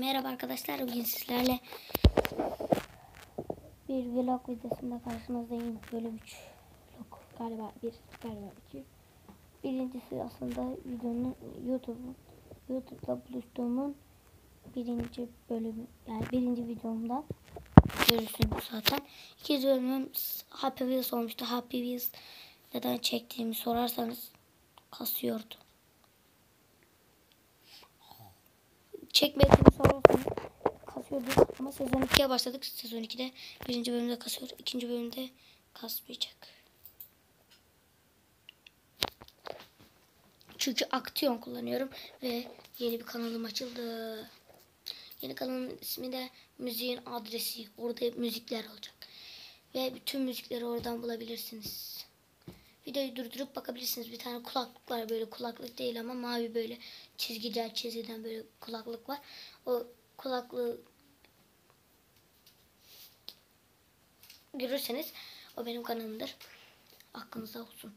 Merhaba arkadaşlar. Bugün sizlerle bir vlog videosunda karşınızdayım. Bölüm 3 vlog galiba bir galiba 2. Birincisi aslında videonun YouTube'un YouTube'da buluştuğumun birinci bölümü yani birinci videomda görürsünüz zaten. İkinci bölümüm Happy Wheels olmuştu. Happy Wheels neden çektiğimi sorarsanız kasıyordu. Çekmediğimi sorarsanız kasıyordu ama sezon 2'ye başladık. Sezon 2'de birinci bölümde kasıyor. ikinci bölümde kasmayacak. Çünkü aksiyon kullanıyorum ve yeni bir kanalım açıldı. Yeni kanalın ismi de müziğin adresi. Orada hep müzikler olacak. Ve bütün müzikleri oradan bulabilirsiniz. Videoyu durdurup bakabilirsiniz. Bir tane kulaklık var böyle kulaklık değil ama mavi böyle çizgiler çizilen böyle kulaklık var. O kulaklığı görürseniz o benim kanalımdır. Aklınızda olsun.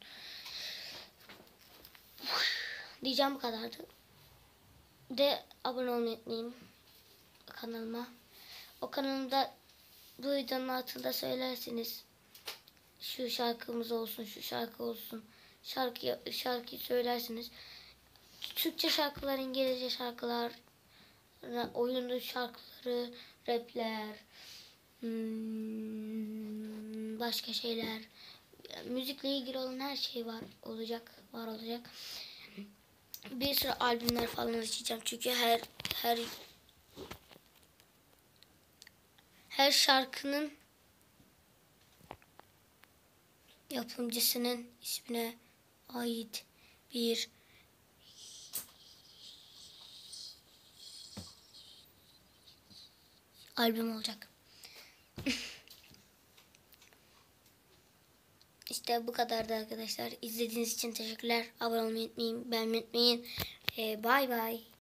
Diyeceğim bu kadardı. De abone olmayı unutmayın kanalıma. O kanalımda bu videonun altında söylersiniz şu şarkımız olsun, şu şarkı olsun. Şarkı şarkıyı söylersiniz. Türkçe şarkılar, İngilizce şarkılar, oyunlu şarkıları, rapler, hmm, başka şeyler. Müzikle ilgili olan her şey var olacak, var olacak. Bir sürü albümler falan açacağım çünkü her her her şarkının yapımcısının ismine ait bir albüm olacak. işte bu kadardı arkadaşlar. İzlediğiniz için teşekkürler. Abone olmayı unutmayın. Beğenmeyi unutmayın. Ee, bye bye.